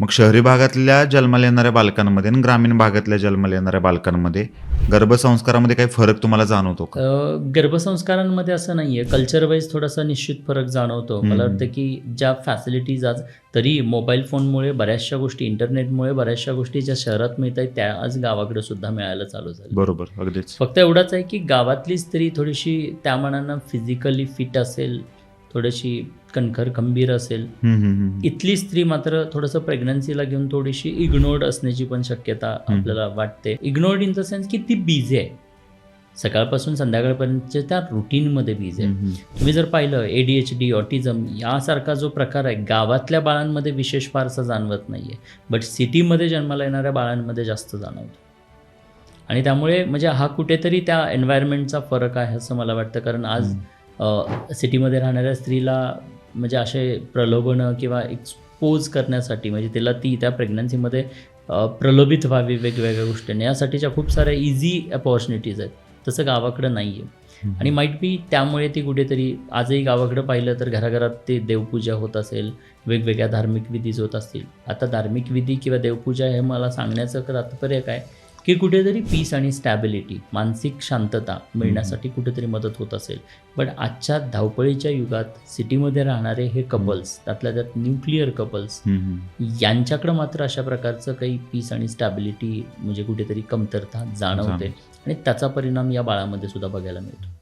मग शहरी भागातल्या जन्माला येणाऱ्या बालकांमध्ये आणि ग्रामीण भागातल्या जन्माला येणाऱ्या बालकांमध्ये गर्भसंस्कारामध्ये काही फरक तुम्हाला जाणवतो का? गर्भसंस्कारांमध्ये असं नाहीये. कल्चर वाईज थोडासा निश्चित फरक जाणवतो. मला. वाटतं की ज्या फॅसिलिटीज आज तरी मोबाईल फोनमुळे बऱ्याचशा गोष्टी इंटरनेटमुळे बऱ्याचशा गोष्टी ज्या शहरात मिळत आहेत त्या आज गावाकडे सुद्धा मिळायला चालू झाल्या. बरोबर अगदीच. फक्त एवढाच आहे की गावातली स्त्री थोडीशी त्या मनानं फिजिकली फिट असेल थोडीशी कणखर खंबीर असेल. इथली स्त्री मात्र थोडंसं प्रेग्नन्सीला घेऊन थोडीशी इग्नोर्ड असण्याची पण शक्यता. आपल्याला वाटते इग्नोर्ड इन द सेन्स की ती बिझी आहे सकाळपासून संध्याकाळपर्यंतच्या त्या रुटीनमध्ये बिझी आहे. तुम्ही जर पाहिलं A D H D autism यासारखा जो प्रकार आहे गावातल्या बाळांमध्ये विशेष फारसा जाणवत नाही आहे बट सिटीमध्ये जन्माला येणाऱ्या बाळांमध्ये जास्त जाणवतो आणि त्यामुळे म्हणजे हा कुठेतरी त्या एन्व्हायरमेंटचा फरक आहे असं मला वाटतं कारण आज. सिटीमध्ये राहणाऱ्या स्त्रीला म्हणजे असे प्रलोभनं किंवा एक्सपोज करण्यासाठी म्हणजे तिला ती त्या प्रेग्नन्सीमध्ये प्रलोभित व्हावी वेगवेगळ्या गोष्टींनी. यासाठीच्या खूप साऱ्या इझी अपॉर्च्युनिटीज आहेत. तसं गावाकडं नाही आहे. आणि माईट बी त्यामुळे ती कुठेतरी आजही गावाकडं पाहिलं तर घराघरात ते देवपूजा होत असेल वेगवेगळ्या धार्मिक विधीज होत असतील. आता धार्मिक विधी किंवा देवपूजा हे मला सांगण्याचं तात्पर्य काय? की कुठेतरी पीस आणि स्टॅबिलिटी मानसिक शांतता मिळण्यासाठी कुठेतरी मदत होत असेल. पण आजच्या धावपळीच्या युगात सिटीमध्ये राहणारे हे कपल्स त्यातल्या त्यात न्यूक्लिअर कपल्स. यांच्याकडं मात्र अशा प्रकारचं काही पीस आणि स्टॅबिलिटी म्हणजे कुठेतरी कमतरता जाणवते. आणि त्याचा परिणाम या बाळामध्ये सुद्धा बघायला मिळतो.